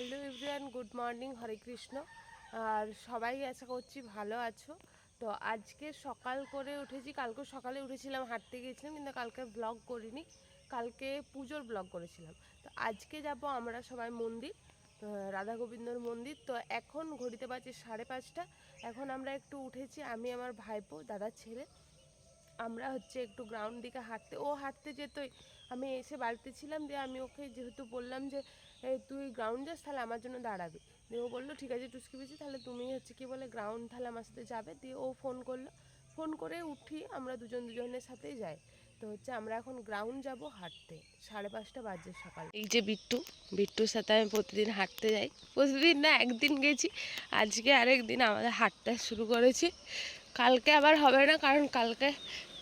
Hello everyone, good morning, Hare Krishna. আর সবাই আশা করছি ভালো আছো। তো আজকে সকাল করে উঠেছি, কালকে সকালে উঠেছিলাম, হাঁটতে গিয়েছিলাম, কিন্তু কালকে ব্লগ করিনি। কালকে পুজোর ব্লগ করেছিলাম। তো আজকে যাব আমরা সবাই মন্দির রাধা গোবিন্দর মন্দির। তো এখন ঘড়িতে বাজে সাড়ে পাঁচটা। এখন আমরা একটু উঠেছি, আমি, আমার ভাইপো, দাদা, ছেলে। আমরা হচ্ছে একটু গ্রাউন্ড দিকে হাঁটতে, ও হাঁটতে যেতই। আমি এসে বাড়িতে ছিলাম, দিয়ে আমি ওকে যেহেতু বললাম যে তুই গ্রাউন্ড যাস তাহলে আমার জন্য দাঁড়াবি। দিয়ে ও বলল, ঠিক আছে, টুসকি পিসি, তাহলে তুমি হচ্ছে কি বলে গ্রাউন্ড তাহলে আমার সাথে যাবে। দিয়ে ও ফোন করল। ফোন করে উঠি, আমরা দুজন দুজনের সাথেই যাই। তো হচ্ছে আমরা এখন গ্রাউন্ড যাব হাঁটতে, সাড়ে পাঁচটা বাজে সকাল। এই যে বিট্টু, বিট্টুর সাথে আমি প্রতিদিন হাঁটতে যাই। প্রতিদিন না, একদিন গেছি, আজকে আরেক দিন আমাদের হাঁটতে শুরু করেছি। কালকে আবার হবে না, কারণ কালকে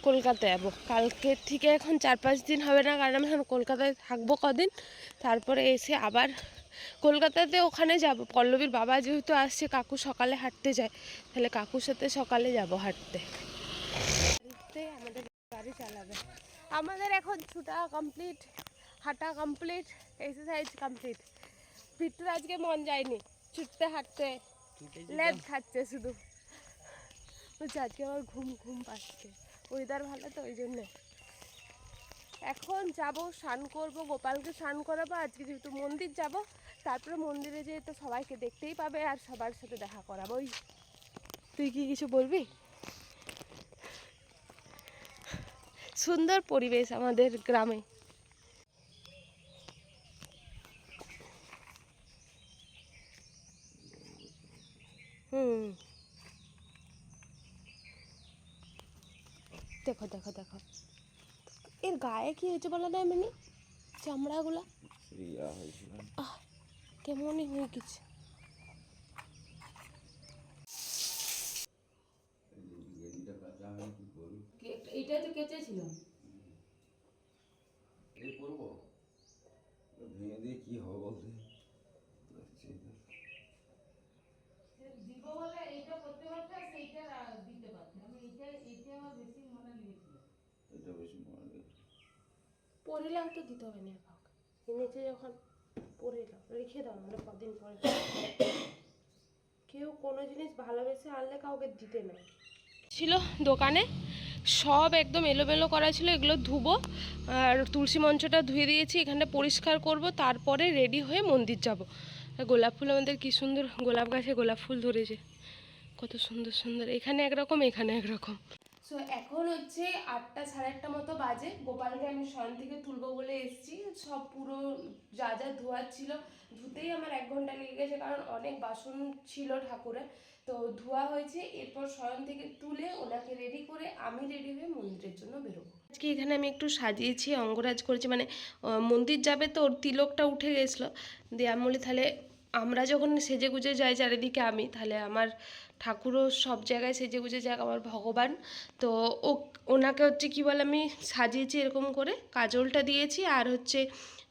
কলকাতায় যাব। কালকে থেকে এখন চার পাঁচ দিন হবে না কারণ আমি এখন কলকাতায় থাকব কদিন। তারপরে এসে আবার কলকাতাতে ওখানে যাব। পল্লবীর বাবা যেহেতু আসছে কাকু সকালে হাঁটতে যায়। তাহলে কাকুর সাথে সকালে যাব হাঁটতে। আমাদের গাড়ি চালাবে। আমাদের এখন ছুটা কমপ্লিট হাঁটা কমপ্লিট এক্সারসাইজ কমপ্লিট ভিতরে আজকে মন যায়নি। ছুটতে হাঁটতে লেজ খাচ্ছে শুধু। বলছে আজকে আমার ঘুম ঘুম পাচ্ছে। ওয়েদার ভালো তো, ওই জন্যে। এখন যাব, স্নান করব, গোপালকে স্নান করাবো, আজকে যেহেতু মন্দির যাব, তারপরে মন্দিরে যেয়ে তো সবাইকে দেখতেই পাবে আর সবার সাথে দেখা করাবো ওই তুই কি কিছু বলবি? সুন্দর পরিবেশ আমাদের গ্রামে হুম দেখো দেখো দেখো এর গায়ে কি হয়েছে বলা না এমনি চামড়াগুলো? ইয়া কেমনই হয়ে গেছে। এটা তো কেচেছিলাম এই করব? ভেঙে দিয়ে কি হবে বলতে যাচ্ছি তো। দিব বলে এইটা করতে পারতে আর সেইটা দিতে পারতে আমি এইটা এইটা আমার বেশি মনে লেগেছিল এটা বেশি মনে লেগেছে পরিলাম তো দিতে হবে না কাউকে। এনেছে যখন পরিলাম রেখে দাও, নাহলে কদিন পরে কেউ কোনো জিনিস ভালোবেসে আনলে কাউকে দিতে নেই। ছিল দোকানে, সব একদম এলোমেলো করা ছিল, এগুলো ধুবো, আর তুলসী মঞ্চটা ধুয়ে দিয়েছি, এখানটা পরিষ্কার করব, তারপরে রেডি হয়ে মন্দির যাব। গোলাপ ফুল আমাদের কি সুন্দর, গোলাপ গাছে গোলাপ ফুল ধরেছে। কত সুন্দর সুন্দর, এখানে একরকম এখানে একরকম। সো এখন হচ্ছে আটটা সাড়ে আটটা মতো বাজে। গোপালকে আমি শয়ন থেকে তুলবো বলে এসেছি। সব পুরো যা যা ধোয়ার ছিল, ধুতেই আমার এক ঘণ্টা লেগে গেছে কারণ অনেক বাসন ছিল ঠাকুরের। তো ধোয়া হয়েছে, এরপর শয়ন থেকে তুলে ওনাকে রেডি করে আমি রেডি হয়ে মন্দিরের জন্য বেরোবো। আজকে এখানে আমি একটু সাজিয়েছি, অঙ্গরাজ করেছি। মানে মন্দির যাবে তো ওর তিলকটা উঠে গেছিল। দিয়ে আমি বলি তাহলে আমরা যখন সেজে গুজে যাই চারিদিকে আমি, তাহলে আমার ঠাকুরও সব জায়গায় সেজে গুজে যাক, আমার ভগবান। তো ও, ওনাকে হচ্ছে কী বলে আমি সাজিয়েছি এরকম করে, কাজলটা দিয়েছি আর হচ্ছে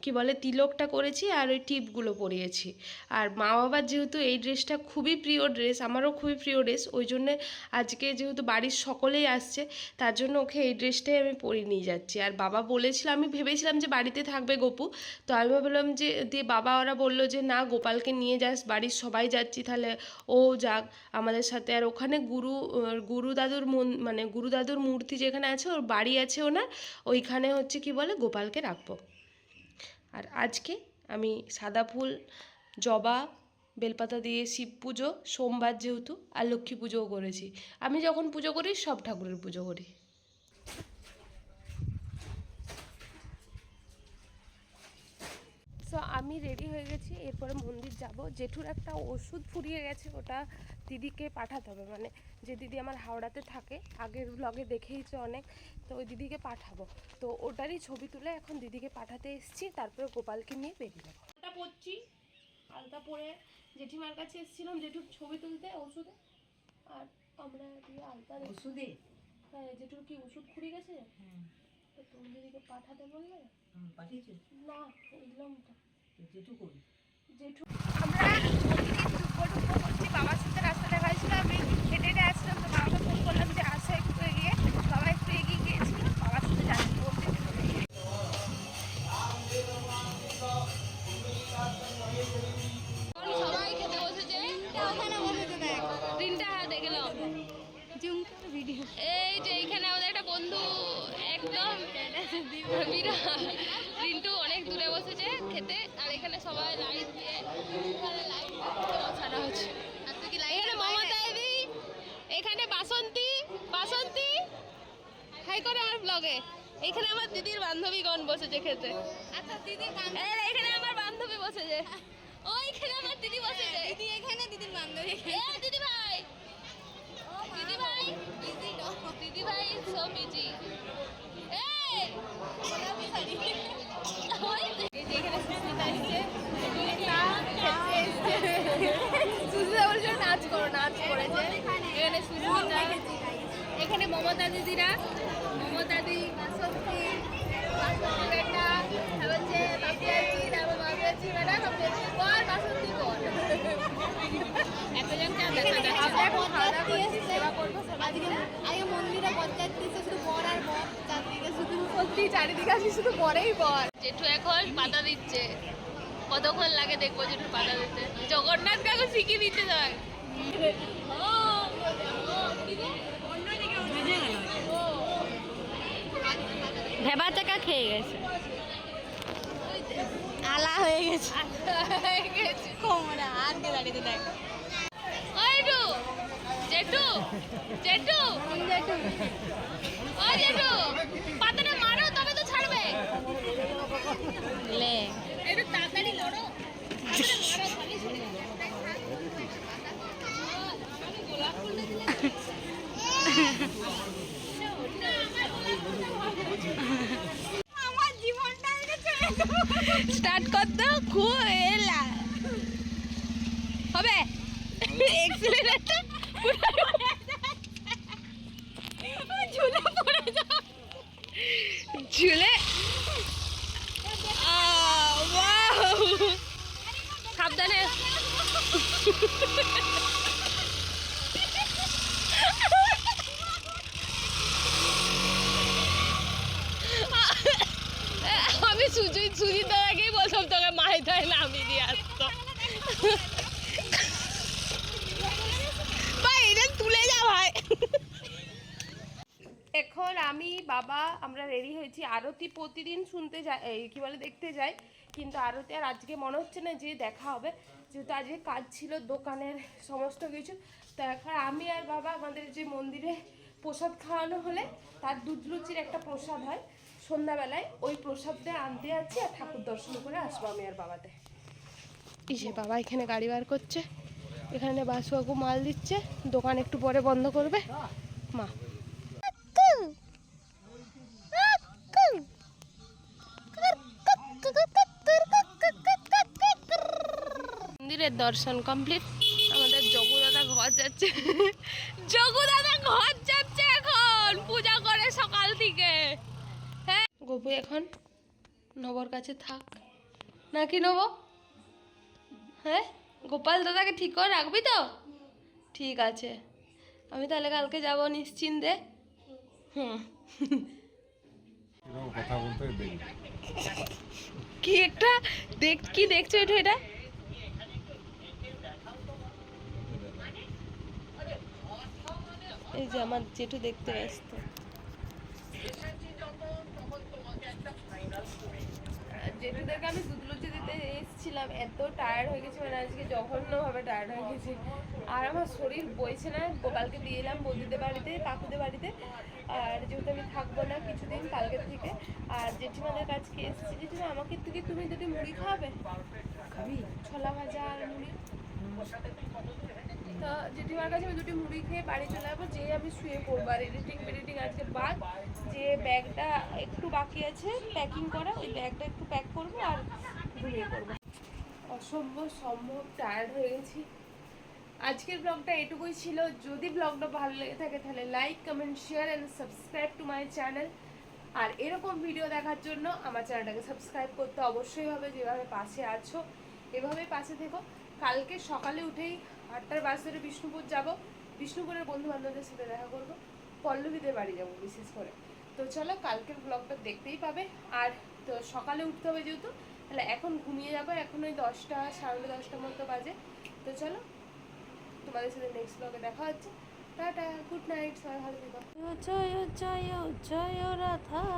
কি বলে, তিলকটা করেছি আর ওই টিপগুলো পরিয়েছি। আর মা বাবার যেহেতু এই ড্রেসটা খুবই প্রিয় ড্রেস, আমারও খুবই প্রিয় ড্রেস, ওই জন্যে আজকে যেহেতু বাড়ির সকলেই আসছে, তার জন্য ওকে এই ড্রেসটাই আমি পরিয়ে নিয়ে যাচ্ছি। আর বাবা বলেছিল, আমি ভেবেছিলাম যে বাড়িতে থাকবে গপু, তো আমি ভাবলাম যে, দিয়ে বাবা ওরা বলল যে, না, গোপালকে নিয়ে যাস, বাড়ির সবাই যাচ্ছি, তাহলে ও যাক, আমাদের সাথে। আর ওখানে গুরু গুরু দাদুর মন মানে গুরু দাদুর মূর্তি যেখানে আছে, ওর বাড়ি আছে ওনার, ওইখানে হচ্ছে কি বলে, গোপালকে রাখব। আর আজকে আমি সাদা ফুল, জবা, বেলপাতা দিয়ে শিব পুজো, সোমবার যেহেতু, আর লক্ষ্মী পুজোও করেছি। আমি যখন পুজো করি, সব ঠাকুরের পুজো করি। সো আমি রেডি হয়ে গেছি এরপরে মন্দির যাব। জেঠুর একটা ওষুধ ফুরিয়ে গেছে ওটা দিদিকে পাঠাতে হবে। মানে যে দিদি আমার হাওড়াতে থাকে আগের ব্লগে দেখেইছে অনেক তো ওই দিদিকে পাঠাবো। তো ওটারই ছবি তুলে এখন দিদিকে পাঠাতে এসেছি তারপরে গোপালকে নিয়ে বেরিয়ে যাব। আলতা পড়ছি আলতা পরে জেঠিমার কাছে এসেছিলাম জেঠুর ছবি তুলতে ওষুধে। আর আমরা দিয়ে আলতা ওষুধে? হ্যাঁ জেঠুর কি ওষুধ ফুরিয়ে গেছে? তো পাঠাতে বললে? পাঠিয়েছি না এলাম তো। জেঠু করি জেঠু। আমরা বাবার সাথে রাস্তাটা খাইছিল আমি হেঁটে হেঁটে আসলাম বাবাকে ফোন করলাম যে আসো একটু এগিয়ে। বাবা একটু এগিয়ে গিয়েছিল বাবার সাথে যাচ্ছি বলতে সবাই খেতে বসেছে। গেলাম ভিডিও দিদিমণিরা রিন্টু অনেক দূরে বসেছে খেতে আর এখানে সবাই লাইট দিয়ে এখানে এখানে বাসন্তী বাসন্তী। হাই করে আর ব্লগে এখানে আমার দিদির বান্ধবী গণ বসেছে খেতে। আচ্ছা দিদির এখানে আমার বান্ধবী বসেছে। ওইখানে আমার দিদি হ্যাঁ, বসেছে। দিদি এখানে দিদির বান্ধবী দিদি ভাই। দিদি ভাই। দিদি ভাই সব বিজি নাচ করো নাচ করেছে এখানে সুস্মিতা এখানে মমতা দিদিরা মমতা দি বাসন্তী বেটা হচ্ছে দেখা যাচ্ছে আজকে মন্দিরে দিচ্ছে শুধু বর আর বর চারদিকে সত্যি চারিদিকে আসি শুধু পরেই বল জেঠু এখন পাতা দিচ্ছে। কতক্ষণ লাগে দেখব জেঠু পাতা দিতে? জগন্নাথকে এখন শিখিয়ে দিতে যায়। ভেবা চাকা খেয়ে গেছে। আলা হয়ে গেছে। কোমরা দাঁড়িয়ে দেখ। ওই জেঠু জেঠু জেঠু। জেঠু? পাতাটা খুলা হবে এক্সিলারেটর ঝুলে পড়ে যাও ঝুলে! সাবধানে আমি সুজি সুজিতার আগেই বলতাম তোকে মাহিতায় নামিয়ে দিয়ে আসতো ভাই এটা তুলে যা ভাই এখন আমি, বাবা, আমরা রেডি হয়েছি। আরতি প্রতিদিন শুনতে যাই কী বলে, দেখতে যাই। কিন্তু আরতি আর আজকে মনে হচ্ছে না যে দেখা হবে। যেহেতু আজকে কাজ ছিল, দোকানের সমস্ত কিছু। তো এখন আমি আর বাবা আমাদের যে মন্দিরে প্রসাদ খাওয়ানো হলে, তার দুধ লুচির একটা প্রসাদ হয়। সন্ধ্যাবেলায় ওই প্রসাদটা আনতে যাচ্ছি আর ঠাকুর দর্শন করে আসব আমি আর বাবাতে। ইসে বাবা এখানে গাড়ি বার করছে। এখানে বাসুয়াকু মাল দিচ্ছে। দোকান একটু পরে বন্ধ করবে। মা মন্দিরের দর্শন কমপ্লিট আমাদের যোগু দাদা ঘর যাচ্ছে। যোগু দাদা ঘর যাচ্ছে এখন। পূজা করে সকাল থেকে। হ্যাঁ গপু এখন নবর কাছে থাক। নাকি নব? হ্যাঁ গোপাল দাদাকে ঠিক করে রাখবি তো? ঠিক আছে। আমি তাহলে কালকে যাব নিশ্চিন্তে। হুম। কথা বলতে কি একটা দেখ কি দেখছ এটা? এই যে আমার জেঠু দেখতে ব্যস্ত জেঠুদেরকে আমি দুধ লুচি দিতে এসেছিলাম এত টায়ার্ড হয়ে গেছি মানে আজকে জঘন্যভাবে টায়ার্ড হয়ে গেছি। আর আমার শরীর বইছে না গোপালকে দিয়ে এলাম বৌদিদের বাড়িতে কাকুদের বাড়িতে। আর যেহেতু আমি থাকব না কিছুদিন কালকে থেকে আর জেঠিমাদের কাছকে এসেছি জেঠিমা আমাকে থেকে তুমি দুটি মুড়ি খাওয়াবে? খাবি? ছোলা ভাজা আর মুড়ি। তো জেঠিমার কাছে আমি দুটি মুড়ি খেয়ে বাড়ি চলে যাব, যেয়ে আমি শুয়ে পড়ব। আর এডিটিং ফেডিটিং আজকে বাদ, যে ব্যাগটা একটু বাকি আছে প্যাকিং করা, ওই ব্যাগটা একটু প্যাক করব আর ঘুমিয়ে পড়ব। অসম্ভব সম্ভব টায়ার্ড হয়ে গেছি। আজকের ব্লগটা এটুকুই ছিল। যদি ব্লগটা ভালো লেগে থাকে, তাহলে like comment share and subscribe to my channel আর এরকম ভিডিও দেখার জন্য আমার চ্যানেলটাকে সাবস্ক্রাইব করতে অবশ্যই হবে, যেভাবে পাশে আছো এভাবে পাশে থেকো। কালকে সকালে উঠেই আটটার বাস ধরে বিষ্ণুপুর যাব বিষ্ণুপুরের বন্ধু বান্ধবদের সাথে দেখা করব পল্লবীদের বাড়ি যাব বিশেষ করে তো চলো কালকের ব্লগটা দেখতেই পাবে আর তো সকালে উঠতে হবে যেহেতু তাহলে এখন ঘুমিয়ে যাব এখন ওই দশটা সাড়ে দশটার মতো বাজে তো চলো তোমাদের সাথে নেক্সট ব্লগে দেখা হচ্ছে টাটা গুড নাইট সবাই ভালো থেকো জয় জয় জয় রাধা